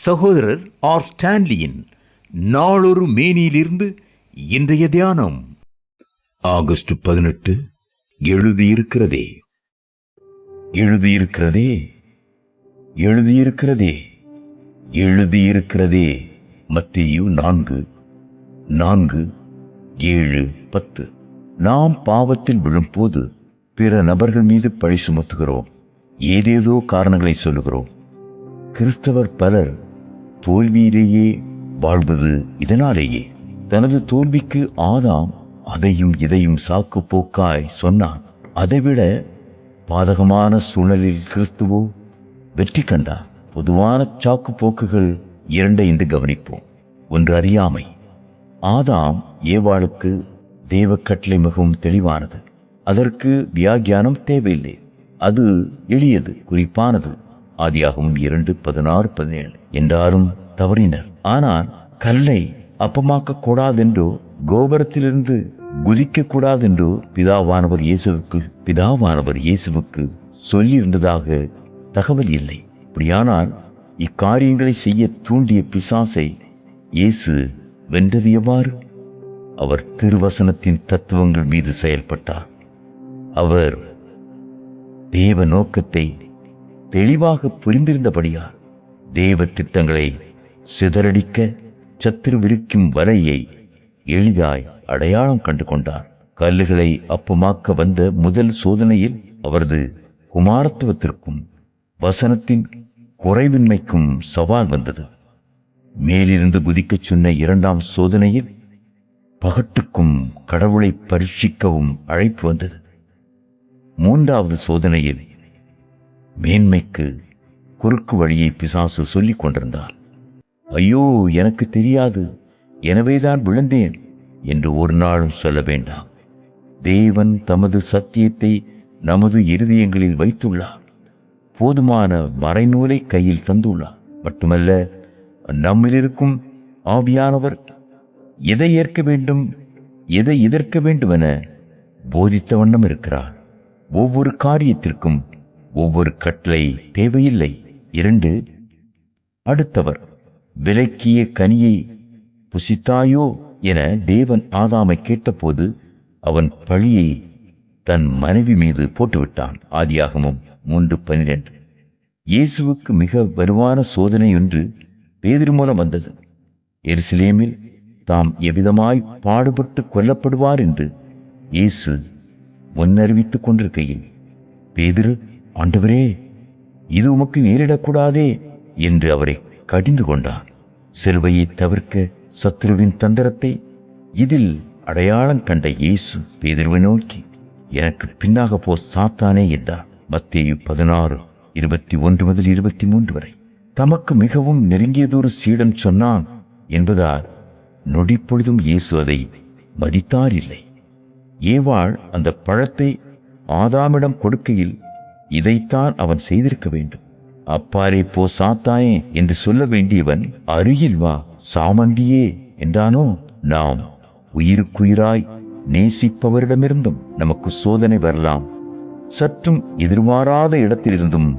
சகோதரர் ஆர் ஸ்டான்லியின் நாளொரு மேனியிலிருந்து இன்றைய தியானம். ஆகஸ்ட் பதினெட்டு எழுதியிருக்கிறதே. எழுதியிருக்கிறதே எழுதியிருக்கிறதே எழுதியிருக்கிறதே. மத்தியு நான்கு நான்கு ஏழு பத்து. நாம் பாவத்தில் விழும்போது பிற நபர்கள் மீது பழி சுமத்துகிறோம். ஏதேதோ காரணங்களை சொல்லுகிறோம். கிறிஸ்தவர் பலர் தோல்வியிலேயே வாழ்வது இதனாலேயே. தனது தோல்விக்கு ஆதாம் அதையும் இதையும் சாக்கு போக்காய் சொன்னான். அதைவிட பாதகமான சூழலில் கிறிஸ்துவோ வெற்றி கண்டார். பொதுவான சாக்கு போக்குகள் இரண்டை என்று கவனிப்போம். ஒன்று அறியாமை. ஆதாம் ஏவாளுக்கு தேவ கட்டளை மிகவும் தெளிவானது. அதற்கு வியாக்கியானம் தேவையில்லை. அது எளியது குறிப்பானது. ஆதியாகவும் இரண்டு பதினாறு பதினேழு. என்றாலும் தவறினர். ஆனால் கல்லை அப்பமாக்க கூடாதென்றோ கோபுரத்திலிருந்து குதிக்க கூடாதென்றோ பிதாவானவர் இயேசுவுக்கு பிதாவானவர் இயேசுவுக்கு சொல்லியிருந்ததாக தகவல் இல்லை. இப்படியானால் இக்காரியங்களை செய்ய தூண்டிய பிசாசை இயேசு வென்றது எவ்வாறு? அவர் திருவசனத்தின் தத்துவங்கள் மீது செயல்பட்டார். அவர் தேவ நோக்கத்தை தெளிவாக புரிந்திருந்தபடியால் தேவ திட்டங்களை சிதறடிக்க சத்துரு விரிக்கும் வலையை எளிதாய் அடையாளம் கண்டு கொண்டார் கல்லுகளை அப்பமாக்க வந்த முதல் சோதனையில் அவரது குமாரத்துவத்திற்கும் வசனத்தின் குறைவின்மைக்கும் சவால் வந்தது. மேலிருந்து குதிக்கச் சொன்ன இரண்டாம் சோதனையில் பகட்டுக்கும் கடவுளை பரீட்சிக்கவும் அழைப்பு வந்தது. மூன்றாவது சோதனையில் மேன்மைக்கு குறுக்கு வழியை பிசாசு சொல்லிக் கொண்டிருந்தார் ஐயோ எனக்கு தெரியாது. எனவேதான் விழுந்தேன் என்று ஒரு நாளும் சொல்ல வேண்டாம். தேவன் தமது சத்தியத்தை நமது இருதயங்களில் வைத்துள்ளார். போதுமான மறைநூலை கையில் தந்துள்ளார். மட்டுமல்ல நம்மிலிருக்கும் ஆவியானவர் எதை ஏற்க வேண்டும் எதை எதிர்க்க வேண்டும் என போதித்த வண்ணம் இருக்கிறார். ஒவ்வொரு காரியத்திற்கும் ஒவ்வொரு கட்டளை தேவையில்லை. இரண்டு அடுத்தவர் விலக்கிய கனியை புசித்தாயோ என தேவன் ஆதாமை கேட்டபோது அவன் பழியை தன் மனைவி மீது போட்டுவிட்டான். ஆதியாகமும் மூன்று பனிரெண்டு. இயேசுவுக்கு மிக வலுவான சோதனை ஒன்று பேதிரு மூலம் வந்தது. எருசலேமில் தாம் எவ்விதமாய் பாடுபட்டு கொல்லப்படுவார் என்று இயேசு முன்னறிவித்துக் கொண்டிருக்கையில் பேதிரு ஆண்டவரே இது உமக்கு நேரிடக்கூடாதே என்று அவரை கடிந்து கொண்டார். சிலுவையை தவிர்க்க சத்ருவின் தந்திரத்தை இதில் அடையாளம் கண்ட இயேசு பேதுருவை நோக்கி எனக்கு பின்னாக போ சாத்தானே என்றார். மத்தேயு பதினாறு இருபத்தி ஒன்று முதல் இருபத்தி மூன்று வரை. தமக்கு மிகவும் நெருங்கியதொரு சீடன் சொன்னான் என்பதால் நொடிப்பொழுதும் இயேசு அதை மதித்தார் இல்லை. ஏவாள் அந்த பழத்தை ஆதாமிடம் கொடுக்கையில் இதைத்தான் அவன் செய்திருக்க வேண்டும். அப்பாரே போ சாத்தாயே என்று சொல்ல வேண்டியவன் அருகில் வா சாமந்தியே என்றானோ? நாம் உயிருக்குயிராய் நேசிப்பவரிடமிருந்தும் நமக்கு சோதனை வரலாம். சற்றும் எதிர்பாராத இடத்திலிருந்தும்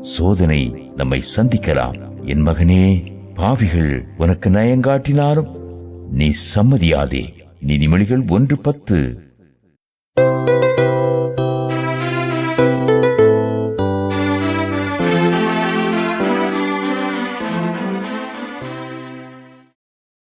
சோதனை நம்மை சந்திக்கலாம். என் மகனே பாவிகள் உனக்கு நயங்காட்டினாலும் நீ சம்மதியாதே. நீதிமொழிகள் ஒன்று பத்து.